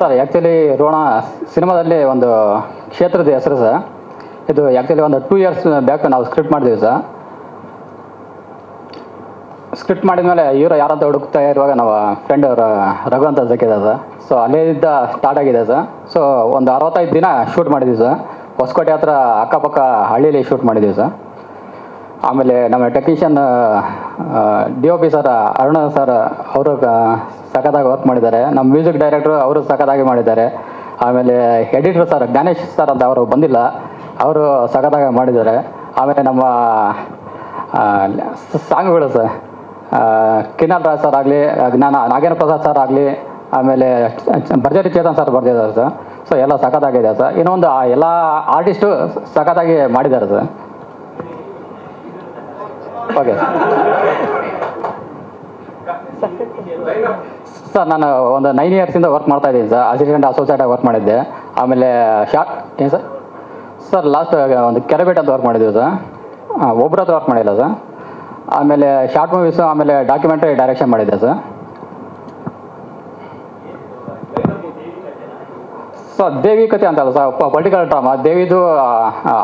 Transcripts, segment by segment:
Sir actually Ron ಸಿನಿಮಾದಲ್ಲಿ ಒಂದು ಕ್ಷೇತ್ರದ ಹೆಸರು ಸರ್. ಇದು ಆ್ಯಕ್ಚುಲಿ ಒಂದು ಟೂ ಇಯರ್ಸ್ ಬ್ಯಾಕ್ ನಾವು ಸ್ಕ್ರಿಪ್ಟ್ ಮಾಡಿದ್ವಿ ಸರ್. ಸ್ಕ್ರಿಪ್ಟ್ ಮಾಡಿದ ಮೇಲೆ ಇವರು ಯಾರಂತ ಹುಡುಕ್ತಾ ಇರುವಾಗ ನಾವು ಫ್ರೆಂಡ್ ಅವರು ರಘು ಅಂತ ಸಿಕ್ಕಿದೆ ಸರ್. ಸೊ ಅಲ್ಲಿಂದ ಸ್ಟಾರ್ಟ್ ಆಗಿದೆ ಸರ್. ಸೊ ಒಂದು ಅರವತ್ತೈದು ದಿನ ಶೂಟ್ ಮಾಡಿದ್ವಿ ಸರ್. ಹೊಸಕೋಟೆ ಹತ್ರ ಅಕ್ಕಪಕ್ಕ ಹಳ್ಳಿಯಲ್ಲಿ ಶೂಟ್ ಮಾಡಿದ್ವಿ ಸರ್. ಆಮೇಲೆ ನಮ್ಮ technician D O P sir Aruna sir ಅವರು ಸಖತ್ತಾಗಿ ವರ್ಕ್ ಮಾಡಿದ್ದಾರೆ. ನಮ್ಮ ಮ್ಯೂಸಿಕ್ ಡೈರೆಕ್ಟ್ರು ಅವರು ಸಖತ್ತಾಗಿ ಮಾಡಿದ್ದಾರೆ. ಆಮೇಲೆ ಎಡಿಟರ್ ಸರ್ ಜ್ಞಾನೇಶ್ ಸರ್ ಅಂತ ಅವರು ಬಂದಿಲ್ಲ. ಅವರು ಸಖತ್ತಾಗಿ ಮಾಡಿದ್ದಾರೆ. ಆಮೇಲೆ ನಮ್ಮ ಸಾಂಗ್ಗಳು ಸರ್ ಕಿನ್ನಾಲ್ ರಾಜ್ ಸರ್ ಆಗಲಿ ಜ್ಞಾನ, ನಾಗೇಂದ್ರ ಪ್ರಸಾದ್ ಸರ್ ಆಗಲಿ, ಆಮೇಲೆ ಭರ್ಜರಿ ಚೇತನ್ ಸರ್ ಬರ್ತಿದ್ದಾರೆ ಸರ್ ಸೊ ಎಲ್ಲ ಸಖತ್ತಾಗಿದೆ ಸರ್ ಇನ್ನೊಂದು ಎಲ್ಲ ಆರ್ಟಿಸ್ಟು ಸಖತ್ತಾಗಿ ಮಾಡಿದ್ದಾರೆ ಸರ್ ಓಕೆ ಸರ್ ನಾನು ಒಂದು ನೈನ್ ಇಯರ್ಸಿಂದ ವರ್ಕ್ ಮಾಡ್ತಾ ಇದ್ದೀನಿ ಸರ್ ಅಸಿಸ್ಟೆಂಟ್ ಅಸೋಸಿಯೇಟ್ ಆಗಿ ವರ್ಕ್ ಮಾಡಿದ್ದೆ. ಆಮೇಲೆ ಶಾರ್ಟ್ ಏನು ಸರ್ ಸರ್ ಲಾಸ್ಟ್ ಒಂದು ಕೆರೆಬೇಟ್ ಅಂತ ವರ್ಕ್ ಮಾಡಿದ್ದೀವಿ ಸರ್ ಒಬ್ಬರ ಹತ್ರ ವರ್ಕ್ ಮಾಡಿಲ್ಲ ಸರ್ ಆಮೇಲೆ ಶಾರ್ಟ್ ಮೂವೀಸು ಆಮೇಲೆ ಡಾಕ್ಯುಮೆಂಟ್ರಿ ಡೈರೆಕ್ಷನ್ ಮಾಡಿದ್ದೆ ಸರ್ ಸರ್ ದೇವಿ ಕತೆ ಅಂತಲ್ಲ ಸರ್ ಪೊಲಿಟಿಕಲ್ ಡ್ರಾಮಾ ದೇವಿದು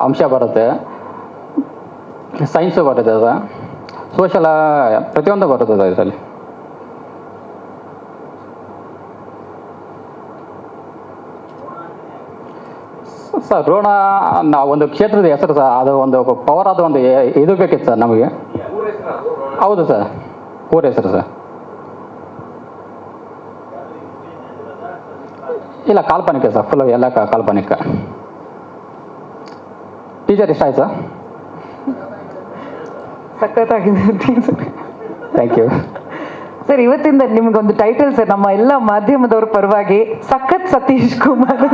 ಅಂಶ ಬರುತ್ತೆ. ಸೈನ್ಸು ಬರ್ತದೆ ಸೋಷಲ ಪ್ರತಿಯೊಂದು ಬರ್ತದೆ ಇದರಲ್ಲಿ. ಸರ್ ರೋಣ ನಾವು ಒಂದು ಕ್ಷೇತ್ರದ ಹೆಸರು ಸರ್ ಅದು ಒಂದು ಪವರ್ ಆದ ಒಂದು ಇದು ಬೇಕಿತ್ತು ಸರ್ ನಮಗೆ. ಹೌದು ಸರ್. ಊರ ಹೆಸರು ಸರ್. ಇಲ್ಲ, ಕಾಲ್ಪನಿಕ ಸರ್. ಫುಲ್ ಎಲ್ಲ ಕಾಲ್ಪನಿಕ. ಟೀಚರ್ ಇಷ್ಟ ಆಯ್ತು? ಸರ್ ಸಖತ್ತಾಗಿದೆ ಥ್ಯಾಂಕ್ ಯು ಸರ್. ಇವತ್ತಿಂದ ನಿಮ್ಗೊಂದು ಟೈಟಲ್ ಸರ್ ನಮ್ಮ ಎಲ್ಲ ಮಾಧ್ಯಮದವ್ರ ಪರವಾಗಿ ಸಖತ್ ಸತೀಶ್ ಕುಮಾರ್?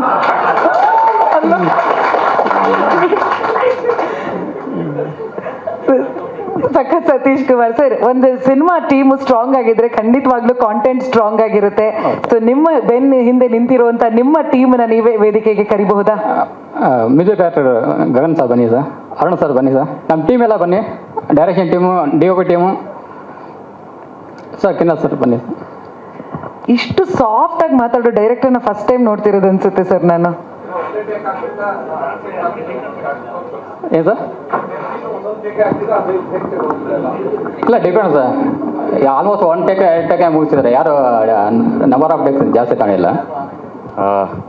ಸಖತ್ ಸತೀಶ್ ಕುಮಾರ್ ಸರ್ ಒಂದು ಸಿನಿಮಾ ಟೀಮ್ ಸ್ಟ್ರಾಂಗ್ ಆಗಿದ್ರೆ ಖಂಡಿತವಾಗ್ಲೂ ಕಾಂಟೆಂಟ್ ಸ್ಟ್ರಾಂಗ್ ಆಗಿರುತ್ತೆ. ಸೊ ನಿಮ್ಮ ಬೆನ್ ಹಿಂದೆ ನಿಂತಿರುವಂತ ನಿಮ್ಮ ಟೀಮ್ನ ನೀವೇ ವೇದಿಕೆಗೆ ಕರಿಬಹುದಾ? ಮ್ಯೂಸಿಕ್ ಡೈರೆಕ್ಟರ್ ಗಗನ್ ಸರ್ ಬನ್ನಿ ಸರ್ ಅರುಣ್ ಸರ್ ಬನ್ನಿ ಸರ್. ನಮ್ಮ ಟೀಮ್ ಎಲ್ಲ ಬನ್ನಿ direction team D O P team sir Kinna sir ಬನ್ನಿ ಇಷ್ಟು ಸಾಫ್ಟ್ ಆಗಿ ಮಾತಾಡೋ ಡೈರೆಕ್ಟರ್ನ ಫಸ್ಟ್ ಟೈಮ್ ನೋಡ್ತಿರೋದು ಅನ್ಸುತ್ತೆ ಸರ್ ನಾನು. ಏನು ಸರ್? ಇಲ್ಲ depend sir almost one take ಎರಡು ಟೇಕ್ ಮುಗಿಸಿದ್ದಾರೆ. ಯಾರು ನಂಬರ್ ಆಫ್ ಜಾಸ್ತಿ ಕಾಣಿಲ್ಲ.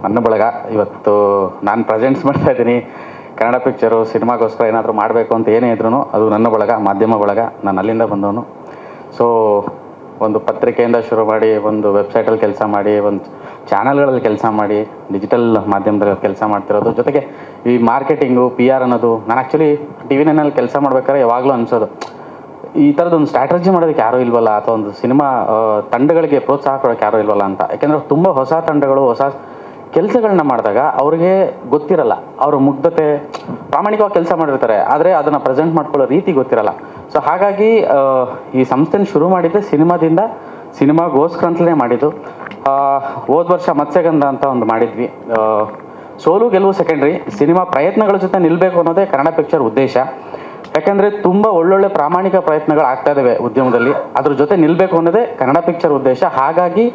ನನ್ನ ಬಳಗ, ಇವತ್ತು ನಾನು ಪ್ರೆಸೆಂಟ್ಸ್ ಮಾಡ್ತಾ ಇದ್ದೀನಿ. ಕನ್ನಡ ಪಿಕ್ಚರು ಸಿನಿಮಾಗೋಸ್ಕರ ಏನಾದರೂ ಮಾಡಬೇಕು ಅಂತ ಏನೇ ಇದ್ರೂ ಅದು ನನ್ನ ಬಳಗ, ಮಾಧ್ಯಮ ಬಳಗ, ನಾನು ಅಲ್ಲಿಂದ ಬಂದವನು. ಸೊ ಒಂದು ಪತ್ರಿಕೆಯಿಂದ ಶುರು ಮಾಡಿ, ಒಂದು ವೆಬ್ಸೈಟಲ್ಲಿ ಕೆಲಸ ಮಾಡಿ, ಒಂದು ಚಾನಲ್ಗಳಲ್ಲಿ ಕೆಲಸ ಮಾಡಿ ಡಿಜಿಟಲ್ ಮಾಧ್ಯಮದಲ್ಲಿ ಕೆಲಸ ಮಾಡ್ತಿರೋದು. ಜೊತೆಗೆ ಈ ಮಾರ್ಕೆಟಿಂಗು ಪಿ ಆರ್ ಅನ್ನೋದು, ನಾನು ಆ್ಯಕ್ಚುಲಿ ಟಿ ವಿ ನೈನಲ್ಲಿ ಕೆಲಸ ಮಾಡ್ಬೇಕಾದ್ರೆ ಯಾವಾಗಲೂ ಅನ್ಸೋದು, ಈ ಥರದ್ದು ಸ್ಟ್ರಾಟಜಿ ಮಾಡೋದಕ್ಕೆ ಯಾರೂ ಇಲ್ವಲ್ಲ? ಅಥವಾ ಒಂದು ಸಿನಿಮಾ ತಂಡಗಳಿಗೆ ಪ್ರೋತ್ಸಾಹ ಕೊಡೋಕ್ಕೆ ಯಾರೂ ಇಲ್ವಲ್ಲ ಅಂತ? ಯಾಕೆಂದ್ರೆ ತುಂಬ ಹೊಸ ತಂಡಗಳು, ಹೊಸ ಕೆಲಸಗಳನ್ನ ಮಾಡಿದಾಗ ಅವ್ರಿಗೆ ಗೊತ್ತಿರಲ್ಲ. ಅವ್ರ ಮುಗ್ಧತೆ, ಪ್ರಾಮಾಣಿಕವಾಗಿ ಕೆಲಸ ಮಾಡಿರ್ತಾರೆ, ಆದರೆ ಅದನ್ನು ಪ್ರೆಸೆಂಟ್ ಮಾಡ್ಕೊಳ್ಳೋ ರೀತಿ ಗೊತ್ತಿರಲ್ಲ. ಸೊ ಹಾಗಾಗಿ ಈ ಸಂಸ್ಥೆನ ಶುರು ಮಾಡಿದ್ದೆ ಸಿನಿಮಾದಿಂದ ಸಿನಿಮಾಗೋಸ್ಕರ ಅಂತಲೇ ಮಾಡಿದ್ದು ಹೋದ ವರ್ಷ ಮತ್ಸ್ಯಗಂಧ ಅಂತ ಒಂದು ಮಾಡಿದ್ವಿ. ಸೋಲು ಗೆಲುವು ಸೆಕೆಂಡ್ರಿ ಸಿನಿಮಾ ಪ್ರಯತ್ನಗಳ ಜೊತೆ ನಿಲ್ಲಬೇಕು ಅನ್ನೋದೇ ಕನ್ನಡ ಪಿಕ್ಚರ್ ಉದ್ದೇಶ. ಯಾಕಂದ್ರೆ ತುಂಬ ಒಳ್ಳೊಳ್ಳೆ ಪ್ರಾಮಾಣಿಕ ಪ್ರಯತ್ನಗಳು ಆಗ್ತಾ ಇದ್ದಾವೆ ಉದ್ಯಮದಲ್ಲಿ. ಅದ್ರ ಜೊತೆ ನಿಲ್ಲಬೇಕು ಅನ್ನೋದೇ ಕನ್ನಡ ಪಿಕ್ಚರ್ ಉದ್ದೇಶ. ಹಾಗಾಗಿ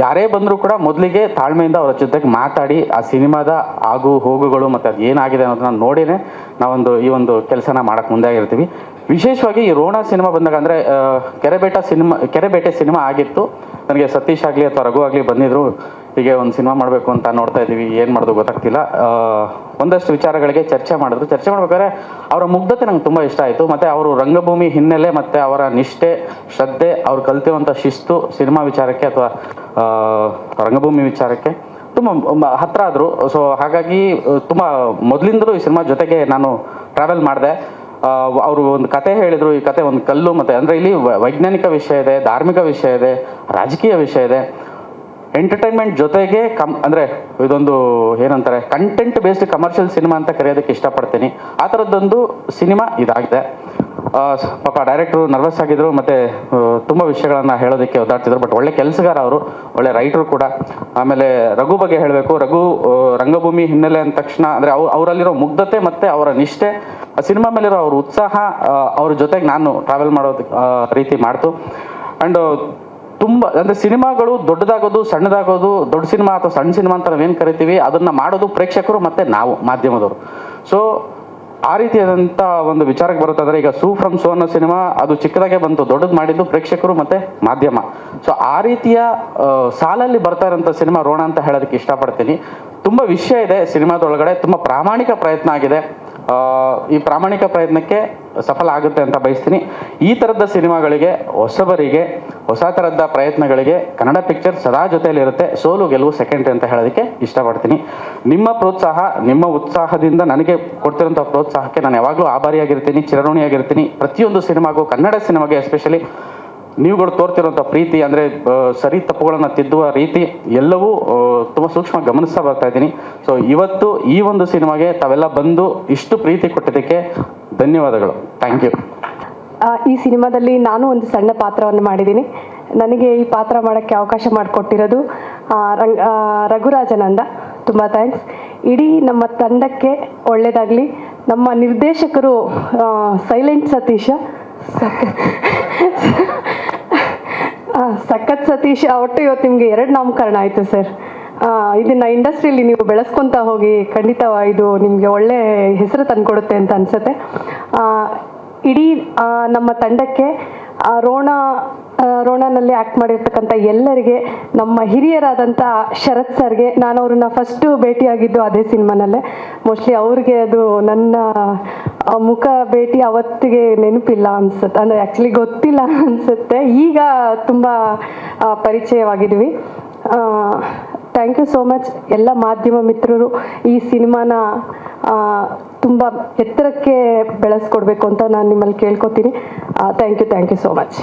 ಯಾರೇ ಬಂದರೂ ಕೂಡ ಮೊದಲಿಗೆ ತಾಳ್ಮೆಯಿಂದ ಅವರ ಜೊತೆಗೆ ಮಾತಾಡಿ ಆ ಸಿನಿಮಾದ ಆಗು ಹೋಗುಗಳು ಮತ್ತು ಅದು ಏನಾಗಿದೆ ಅನ್ನೋದನ್ನ ನೋಡಿನೇ ನಾವೊಂದು ಈ ಒಂದು ಕೆಲಸನ ಮಾಡಕ್ಕೆ ಮುಂದೆ ಆಗಿರ್ತೀವಿ. ವಿಶೇಷವಾಗಿ ಈ ರೋಣ ಸಿನಿಮಾ ಬಂದಾಗ ಅಂದರೆ ಕೆರೆಬೇಟ ಸಿನಿಮಾ ಕೆರೆಬೇಟೆ ಸಿನಿಮಾ ಆಗಿತ್ತು. ನನಗೆ ಸತೀಶ್ ಆಗಲಿ ಅಥವಾ ರಘು ಆಗಲಿ ಬಂದಿದ್ರು. ಹೀಗೆ ಒಂದು ಸಿನಿಮಾ ಮಾಡಬೇಕು ಅಂತ ನೋಡ್ತಾ ಇದ್ದೀವಿ. ಏನು ಮಾಡೋದು ಗೊತ್ತಾಗ್ತಿಲ್ಲ. ಒಂದಷ್ಟು ವಿಚಾರಗಳಿಗೆ ಚರ್ಚೆ ಮಾಡಿದ್ರು. ಚರ್ಚೆ ಮಾಡ್ಬೇಕಾದ್ರೆ ಅವರ ಮುಗ್ಧತೆ ನಂಗೆ ತುಂಬ ಇಷ್ಟ ಆಯಿತು. ಮತ್ತು ಅವರು ರಂಗಭೂಮಿ ಹಿನ್ನೆಲೆ ಮತ್ತು ಅವರ ನಿಷ್ಠೆ, ಶ್ರದ್ಧೆ, ಅವ್ರು ಕಲ್ತಿರುವಂಥ ಶಿಸ್ತು ಸಿನಿಮಾ ವಿಚಾರಕ್ಕೆ ಅಥವಾ ರಂಗಭೂಮಿ ವಿಚಾರಕ್ಕೆ ತುಂಬ ಹತ್ರ ಆದರು. ಸೊ ಹಾಗಾಗಿ ತುಂಬ ಮೊದಲಿಂದಲೂ ಈ ಸಿನಿಮಾ ಜೊತೆಗೆ ನಾನು ಟ್ರಾವೆಲ್ ಮಾಡಿದೆ. ಅವರು ಒಂದು ಕತೆ ಹೇಳಿದರು. ಈ ಕತೆ ಒಂದು ಕಲ್ಲು ಮತ್ತು, ಅಂದರೆ ಇಲ್ಲಿ ವೈಜ್ಞಾನಿಕ ವಿಷಯ ಇದೆ, ಧಾರ್ಮಿಕ ವಿಷಯ ಇದೆ, ರಾಜಕೀಯ ವಿಷಯ ಇದೆ. ಎಂಟರ್ಟೈನ್ಮೆಂಟ್ ಜೊತೆಗೆ ಕಮ್, ಅಂದರೆ ಇದೊಂದು ಏನಂತಾರೆ ಕಂಟೆಂಟ್ ಬೇಸ್ಡ್ ಕಮರ್ಷಿಯಲ್ ಸಿನಿಮಾ ಅಂತ ಕರೆಯೋದಕ್ಕೆ ಇಷ್ಟಪಡ್ತೀನಿ. ಆ ಥರದ್ದೊಂದು ಸಿನಿಮಾ ಇದಾಗಿದೆ. ಪಾಪ ಡೈರೆಕ್ಟ್ರು ನರ್ವಸ್ ಆಗಿದ್ರು ಮತ್ತು ತುಂಬ ವಿಷಯಗಳನ್ನು ಹೇಳೋದಕ್ಕೆ ಒದ್ದಾಡ್ತಿದ್ರು. ಬಟ್ ಒಳ್ಳೆ ಕೆಲಸಗಾರ ಅವರು, ಒಳ್ಳೆ ರೈಟ್ರು ಕೂಡ. ಆಮೇಲೆ ರಘು ಬಗ್ಗೆ ಹೇಳಬೇಕು. ರಘು ರಂಗಭೂಮಿ ಹಿನ್ನೆಲೆ ಅಂದ ತಕ್ಷಣ, ಅಂದರೆ ಅವ್ರು, ಅವರಲ್ಲಿರೋ ಮುಗ್ಧತೆ ಮತ್ತು ಅವರ ನಿಷ್ಠೆ ಸಿನಿಮಾ ಮೇಲಿರೋ ಅವ್ರ ಉತ್ಸಾಹ ಅವ್ರ ಜೊತೆಗೆ ನಾನು ಟ್ರಾವೆಲ್ ಮಾಡೋದಕ್ಕೆ ರೀತಿ ಮಾಡ್ತು. ಆ್ಯಂಡ್ ತುಂಬ, ಅಂದರೆ ಸಿನಿಮಾಗಳು ದೊಡ್ಡದಾಗೋದು, ಸಣ್ಣದಾಗೋದು, ದೊಡ್ಡ ಸಿನಿಮಾ ಅಥವಾ ಸಣ್ಣ ಸಿನಿಮಾ ಅಂತ ನಾವೇನು ಕರಿತೀವಿ, ಅದನ್ನು ಮಾಡೋದು ಪ್ರೇಕ್ಷಕರು ಮತ್ತು ನಾವು, ಮಾಧ್ಯಮದವರು. ಸೊ ಆ ರೀತಿಯಾದಂಥ ಒಂದು ವಿಚಾರಕ್ಕೆ ಬರುತ್ತಾದ್ರೆ, ಈಗ ಸೂ ಫ್ರಮ್ ಸೋ ಅನ್ನೋ ಸಿನಿಮಾ ಅದು ಚಿಕ್ಕದಾಗೆ ಬಂತು, ದೊಡ್ಡದು ಮಾಡಿದ್ದು ಪ್ರೇಕ್ಷಕರು ಮತ್ತೆ ಮಾಧ್ಯಮ. ಸೊ ಆ ರೀತಿಯ ಸಾಲಲ್ಲಿ ಬರ್ತಾ ಇರೋಂಥ ಸಿನಿಮಾ ರೋಣ ಅಂತ ಹೇಳೋದಕ್ಕೆ ಇಷ್ಟಪಡ್ತೀನಿ. ತುಂಬ ವಿಷಯ ಇದೆ ಸಿನಿಮಾದೊಳಗಡೆ, ತುಂಬ ಪ್ರಾಮಾಣಿಕ ಪ್ರಯತ್ನ ಆಗಿದೆ. ಈ ಪ್ರಾಮಾಣಿಕ ಪ್ರಯತ್ನಕ್ಕೆ ಸಫಲ ಆಗುತ್ತೆ ಅಂತ ಬಯಸ್ತೀನಿ. ಈ ಥರದ ಸಿನಿಮಾಗಳಿಗೆ, ಹೊಸಬರಿಗೆ ಹೊಸ ಥರದ ಪ್ರಯತ್ನಗಳಿಗೆ ಕನ್ನಡ ಪಿಕ್ಚರ್ ಸದಾ ಜೊತೆಯಲ್ಲಿರುತ್ತೆ. ಸೋಲು, ಗೆಲುವು ಸೆಕೆಂಡ್ರಿ ಅಂತ ಹೇಳೋದಕ್ಕೆ ಇಷ್ಟಪಡ್ತೀನಿ. ನಿಮ್ಮ ಪ್ರೋತ್ಸಾಹ, ನಿಮ್ಮ ಉತ್ಸಾಹದಿಂದ ನನಗೆ ಕೊಡ್ತಿರೋಂಥ ಪ್ರೋತ್ಸಾಹಕ್ಕೆ ನಾನು ಯಾವಾಗಲೂ ಆಭಾರಿಯಾಗಿರ್ತೀನಿ, ಚಿರಋಣಿಯಾಗಿರ್ತೀನಿ. ಪ್ರತಿಯೊಂದು ಸಿನಿಮಾಗೂ, ಕನ್ನಡ ಸಿನಿಮಾಗೆ ಎಸ್ಪೆಷಲಿ ನೀವುಗಳು ತೋರ್ತಿರೋಂಥ ಪ್ರೀತಿ ಅಂದರೆ ಸರಿ ತಪ್ಪುಗಳನ್ನು ತಿದ್ದುವ ರೀತಿ ಎಲ್ಲವೂ ತುಂಬ ಸೂಕ್ಷ್ಮ ಗಮನಿಸ್ತಾ ಬರ್ತಾ ಇದ್ದೀನಿ. ಸೊ ಇವತ್ತು ಈ ಒಂದು ಸಿನಿಮಾಗೆ ತಾವೆಲ್ಲ ಬಂದು ಇಷ್ಟು ಪ್ರೀತಿ ಕೊಟ್ಟಿದ್ದಕ್ಕೆ ಧನ್ಯವಾದಗಳು. ಥ್ಯಾಂಕ್ ಯು ಈ ಸಿನಿಮಾದಲ್ಲಿ ನಾನು ಒಂದು ಸಣ್ಣ ಪಾತ್ರವನ್ನು ಮಾಡಿದ್ದೀನಿ. ನನಗೆ ಈ ಪಾತ್ರ ಮಾಡೋಕ್ಕೆ ಅವಕಾಶ ಮಾಡಿಕೊಟ್ಟಿರೋದು ರಂಗ ರಘುರಾಜನಂದ. ತುಂಬ ಥ್ಯಾಂಕ್ಸ್ ಇಡೀ ನಮ್ಮ ತಂಡಕ್ಕೆ ಒಳ್ಳೆಯದಾಗಲಿ ನಮ್ಮ ನಿರ್ದೇಶಕರು ಸೈಲೆಂಟ್ ಸತೀಶ. ಸಖತ್ ಸತೀಶ್, ಒಟ್ಟು ಇವತ್ತು ನಿಮಗೆ ಎರಡು ನಾಮಕರಣ ಆಯಿತು ಸರ್. ಇದನ್ನ ಇಂಡಸ್ಟ್ರಿಯಲ್ಲಿ ನೀವು ಬೆಳೆಸ್ಕೊತಾ ಹೋಗಿ ಖಂಡಿತ ಇದು ನಿಮಗೆ ಒಳ್ಳೆ ಹೆಸರು ತಂದುಕೊಡುತ್ತೆ ಅಂತ ಅನ್ಸುತ್ತೆ. ಇಡೀ ನಮ್ಮ ತಂಡಕ್ಕೆ ರೋಣ ರೋಣನಲ್ಲಿ ಆ್ಯಕ್ಟ್ ಮಾಡಿರ್ತಕ್ಕಂಥ ಎಲ್ಲರಿಗೆ, ನಮ್ಮ ಹಿರಿಯರಾದಂಥ ಶರತ್ ಸರ್ಗೆ, ನಾನು ಅವ್ರನ್ನ ಫಸ್ಟು ಭೇಟಿಯಾಗಿದ್ದು ಅದೇ ಸಿನಿಮಾನಲ್ಲೇ. ಮೋಸ್ಟ್ಲಿ ಅವ್ರಿಗೆ ಅದು ನನ್ನ ಮುಖ ಭೇಟಿ ಅವತ್ತಿಗೆ ನೆನಪಿಲ್ಲ ಅನ್ಸುತ್ತೆ. ಅಂದರೆ ಆ್ಯಕ್ಚುಲಿ ಗೊತ್ತಿಲ್ಲ ಅನಿಸುತ್ತೆ. ಈಗ ತುಂಬ ಪರಿಚಯವಾಗಿದ್ವಿ. ಥ್ಯಾಂಕ್ ಯು ಸೋ ಮಚ್ ಎಲ್ಲ ಮಾಧ್ಯಮ ಮಿತ್ರರು ಈ ಸಿನಿಮಾನ ತುಂಬ ಎತ್ತರಕ್ಕೆ ಬೆಳೆಸ್ಕೊಡ್ಬೇಕು ಅಂತ ನಾನು ನಿಮ್ಮಲ್ಲಿ ಕೇಳ್ಕೊತೀನಿ. Thank you thank you so much.